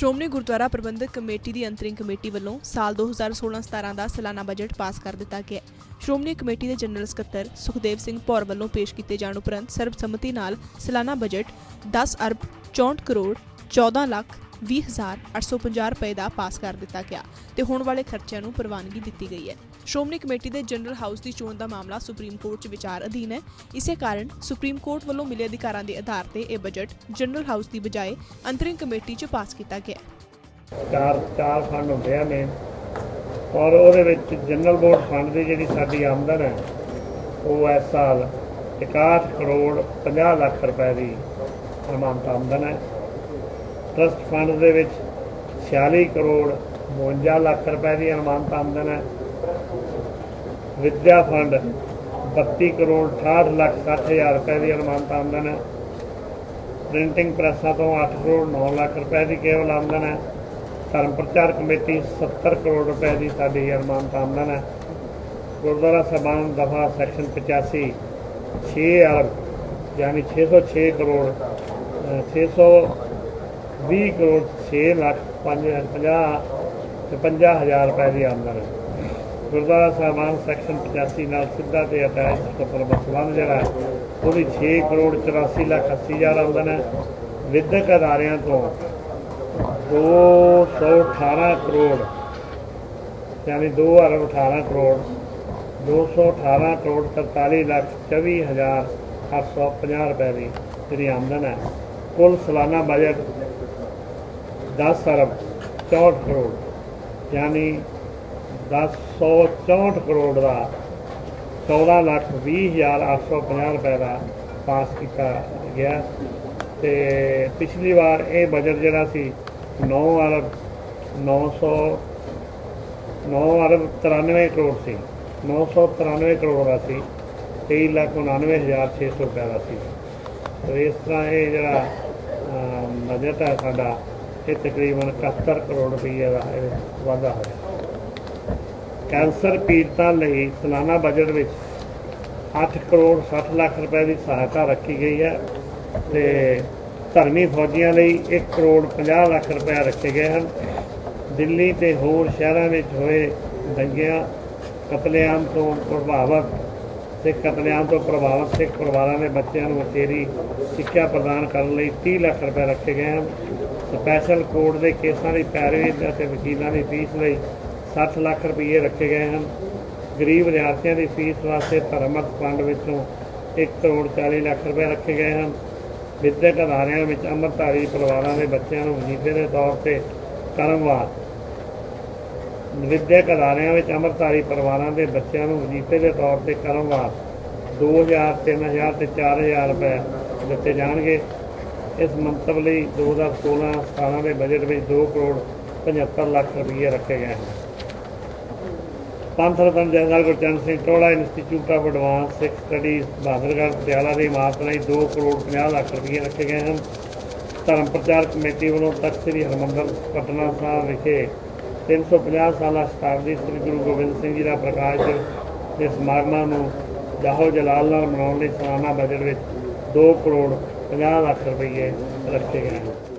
ਸ਼੍ਰੋਮਣੀ ਗੁਰਦੁਆਰਾ ਪ੍ਰਬੰਧਕ committee ਦੀ ਅੰਤਰਿੰਗ committee ਵੱਲੋਂ ਸਾਲ 2016-17 ਦਾ ਸਾਲਾਨਾ ਬਜਟ ਪਾਸ ਕਰ ਦਿੱਤਾ ਗਿਆ ਸ਼੍ਰੋਮਣੀ ਕਮੇਟੀ ਦੇ ਜਨਰਲ ਸਕੱਤਰ ਸੁਖਦੇਵ ਸਿੰਘ ਭੌਰ ਵੱਲੋਂ ਪੇਸ਼ ਕੀਤੇ ਜਾਣ ਉਪਰੰਤ ਸਰਬਸੰਮਤੀ ਨਾਲ ਸਾਲਾਨਾ ਬਜਟ 10 ਅਰਬ 64 ਕਰੋੜ 14 ਲੱਖ 20850 ਰੁਪਏ ਦਾ ਪਾਸ ਕਰ ਦਿੱਤਾ ਗਿਆ ਤੇ ਹੋਣ ਵਾਲੇ ਖਰਚਿਆਂ ਨੂੰ ਪ੍ਰਵਾਨਗੀ ਦਿੱਤੀ ਗਈ ਹੈ। ਸ਼੍ਰੋਮਣੀ ਕਮੇਟੀ ਦੇ ਜਨਰਲ ਹਾਊਸ ਦੀ ਚੋਣ ਦਾ ਮਾਮਲਾ ਸੁਪਰੀਮ ਕੋਰਟ 'ਚ ਵਿਚਾਰ ਅਧੀਨ ਹੈ। ਇਸੇ ਕਾਰਨ ਸੁਪਰੀਮ ਕੋਰਟ ਵੱਲੋਂ ਮਿਲੇ ਅਧਿਕਾਰਾਂ ਦੇ ਆਧਾਰ ਤੇ ਇਹ ਬਜਟ ਜਨਰਲ ਹਾਊਸ ਦੀ ਬਜਾਏ ਅੰਤਰਿੰਗ ਕਮੇਟੀ 'ਚ ਪਾਸ ਕੀਤਾ ਗਿਆ ਚਾਰ ਚਾਰ ਫੰਡ ਹੁੰਦੇ ਆ ਮੇਨ ਔਰ ਉਹਦੇ ਵਿੱਚ ਜਨਰਲ ਬੋਰਡ ਫੰਡ ਦੀ ਜਿਹੜੀ ਸਾਡੀ ਆਮਦਨ ਹੈ, ਉਹ ਇਸ ਸਾਲ 61 ਕਰੋੜ 50 ਲੱਖ ਰੁਪਏ ਦੀ ਅਮਾਨਤ ਆਮਦਨ ਹੈ। ਟਰਸਟ ਫੰਡ ਦੇ ਵਿੱਚ 46 ਕਰੋੜ 52 ਲੱਖ ਰੁਪਏ ਦੀ ਅਨੁਮਾਨਤ ਆਮਦਨ ਹੈ। ਵਿਦਿਆ ਫੰਡ 32 ਕਰੋੜ 68 ਲੱਖ 60000 ਰੁਪਏ ਦੀ ਅਨੁਮਾਨਤ ਆਮਦਨ ਹੈ। ਪ੍ਰਿੰਟਿੰਗ ਪ੍ਰੈਸਾਂ ਤੋਂ 8 ਕਰੋੜ 9 ਲੱਖ ਰੁਪਏ ਦੀ ਕੇਵਲ ਆਮਦਨ ਹੈ। ਧਰਮ ਪ੍ਰਚਾਰ ਕਮੇਟੀ 70 ਕਰੋੜ ਰੁਪਏ ਦੀ ਸਾਡੀ ਅਨੁਮਾਨਤ ਆਮਦਨ ਹੈ। ਗੁਰਦੁਆਰਾ ਸਬਾਨ ਦਫਾ ਸੈਕਸ਼ਨ 85 6 ਅਰਬ ਯਾਨੀ 606 ਕਰੋੜ 600 20 ਕਰੋੜ 6 ਲੱਖ 550 55000 ਰੁਪਏ ਦੀ ਆਮਦਨ ਹੈ। ਗੁਰਦੁਆਰਾ ਸਾਹਿਬਾਨ ਸੈਕਸ਼ਨ 85 ਨਾਲ ਸਿੱਧਾ ਤੇ ਅਟੈਚ ਕਪਰ ਬਸਵਾਨ ਜਿਹੜਾ ਉਹਦੀ 6 ਕਰੋੜ 84 ਲੱਖ 80000 ਆਮਦਨ ਹੈ। ਵਿਦਿਅਕ ਅਦਾਰਿਆਂ ਤੋਂ 218 ਕਰੋੜ, ਯਾਨੀ 2018 ਕਰੋੜ 218 ਕਰੋੜ 47 ਲੱਖ 24 ਹਜ਼ਾਰ 850 ਰੁਪਏ ਦੀ ਜਿਹੜੀ ਆਮਦਨ ਹੈ। ਕੁੱਲ ਸਾਲਾਨਾ ਬਜਟ 10 ਅਰਬ 64 ਕਰੋੜ, ਯਾਨੀ 1064 ਕਰੋੜ ਦਾ 14 ਲੱਖ 20 ਹਜ਼ਾਰ 850 ਰੁਪਏ ਦਾ ਪਾਸ ਕੀਤਾ ਗਿਆ। ਤੇ ਪਿਛਲੀ ਵਾਰ ਇਹ ਬਜਟ ਜਿਹੜਾ ਸੀ 9 ਅਰਬ 900 9 ਅਰਬ 93 ਕਰੋੜ ਸੀ। 993 ਕਰੋੜ ਦਾ ਸੀ 23 ਲੱਖ 99 ਹਜ਼ਾਰ 600 ਰੁਪਏ ਦਾ ਸੀ। ਤੇ ਇਸ ਤਰ੍ਹਾਂ ਇਹ ਜਿਹੜਾ ਬਜਟ ਹੈ ਸਾਡਾ ਇਹ ਤਕਰੀਬਨ 71 ਕਰੋੜ ਰੁਪਏ ਦਾ ਇਹ ਵਾਧਾ ਹੋਇਆ। ਕੈਂਸਰ ਪੀੜਤਾਂ ਲਈ ਸਾਲਾਨਾ ਬਜਟ ਵਿੱਚ 8 ਕਰੋੜ 60 ਲੱਖ ਰੁਪਏ ਦੀ ਸਹਾਇਤਾ ਰੱਖੀ ਗਈ ਹੈ ਤੇ ਧਰਮੀ ਫੌਜੀਆਂ ਲਈ 1 ਕਰੋੜ 50 ਲੱਖ ਰੁਪਏ ਰੱਖੇ ਗਏ ਹਨ। ਦਿੱਲੀ ਤੇ ਹੋਰ ਸ਼ਹਿਰਾਂ ਵਿੱਚ ਹੋਏ ਦੰਗਿਆਂ ਕਤਲੇਆਮ ਤੋਂ ਪ੍ਰਭਾਵਿਤ ਸਿੱਖ ਕਤਲੇਆਮ ਤੋਂ ਪ੍ਰਭਾਵਿਤ ਸਿੱਖ ਪਰਿਵਾਰਾਂ ਦੇ ਬੱਚਿਆਂ ਨੂੰ ਉਚੇਰੀ ਸਿੱਖਿਆ ਪ੍ਰਦਾਨ ਕਰਨ ਲਈ 30 ਲੱਖ ਰੁਪਏ ਰੱਖੇ ਗਏ ਹਨ। ਸਪੈਸ਼ਲ ਕੋਰਟ ਦੇ ਕੇਸਾਂ ਦੀ ਪੈਰਵੀ ਅਤੇ ਵਕੀਲਾਂ ਦੀ ਫੀਸ ਲਈ 60 ਲੱਖ ਰੁਪਏ ਰੱਖੇ ਗਏ ਹਨ। ਗਰੀਬ ਵਿਦਿਆਰਥੀਆਂ ਦੀ ਫੀਸ ਵਾਸਤੇ ਧਰਮਤ ਫੰਡ ਵਿੱਚੋਂ 1 ਕਰੋੜ 40 ਲੱਖ ਰੁਪਏ ਰੱਖੇ ਗਏ ਹਨ। ਵਿਦਿਅਕ ਅਦਾਰਿਆਂ ਵਿੱਚ ਅੰਮ੍ਰਿਤਧਾਰੀ ਪਰਿਵਾਰਾਂ ਦੇ ਬੱਚਿਆਂ ਨੂੰ ਵਜ਼ੀਫੇ ਦੇ ਤੌਰ ਤੇ ਕਰਮਵਾਰ ਵਿਦਿਅਕ ਅਦਾਰਿਆਂ ਵਿੱਚ ਅੰਮ੍ਰਿਤਧਾਰੀ ਪਰਿਵਾਰਾਂ ਦੇ ਬੱਚਿਆਂ ਨੂੰ ਵਜ਼ੀਫੇ ਦੇ ਤੌਰ ਤੇ ਕਰਮਵਾਰ 2000 3000 ਤੇ 4000 ਰੁਪਏ ਦਿੱਤੇ ਜਾਣਗੇ। ਇਸ ਮੰਤਵ ਲਈ 2016-17 ਦੇ ਬਜਟ ਵਿੱਚ 2 ਕਰੋੜ 75 ਲੱਖ ਰੁਪਏ ਰੱਖੇ ਗਏ ਹਨ। Panth Ratan general Gurcharan Singh Tohra institute of advanced Sikh studies Bahadurgarh, Patiala ਦੀ ਇਮਾਰਤ ਲਈ 2 ਕਰੋੜ 50 ਲੱਖ ਰੁਪਏ ਰੱਖੇ ਗਏ ਹਨ। ਧਰਮ ਪ੍ਰਚਾਰ ਕਮੇਟੀ ਵੱਲੋਂ ਤਖਤ ਸ੍ਰੀ ਹਰਿਮੰਦਰ, ਪਟਨਾ ਸਾਹਿਬ ਵਿਖੇ 350 ਸਾਲਾ ਸ਼ਤਾਬਦੀ ਸ੍ਰੀ ਗੁਰੂ ਗੋਬਿੰਦ ਸਿੰਘ ਜੀ ਦਾ ਪ੍ਰਕਾਸ਼ ਦੇ ਸਮਾਗਮਾਂ ਨੂੰ ਜਾਹੋ ਜਲਾਲ ਨਾਲ ਮਨਾਉਣ ਲਈ ਸਾਲਾਨਾ ਬਜਟ ਵਿੱਚ 2 ਕਰੋੜ 50 ਲੱਖ ਰੁਪਏ ਰੱਖੇ ਗਏ। ਹਨ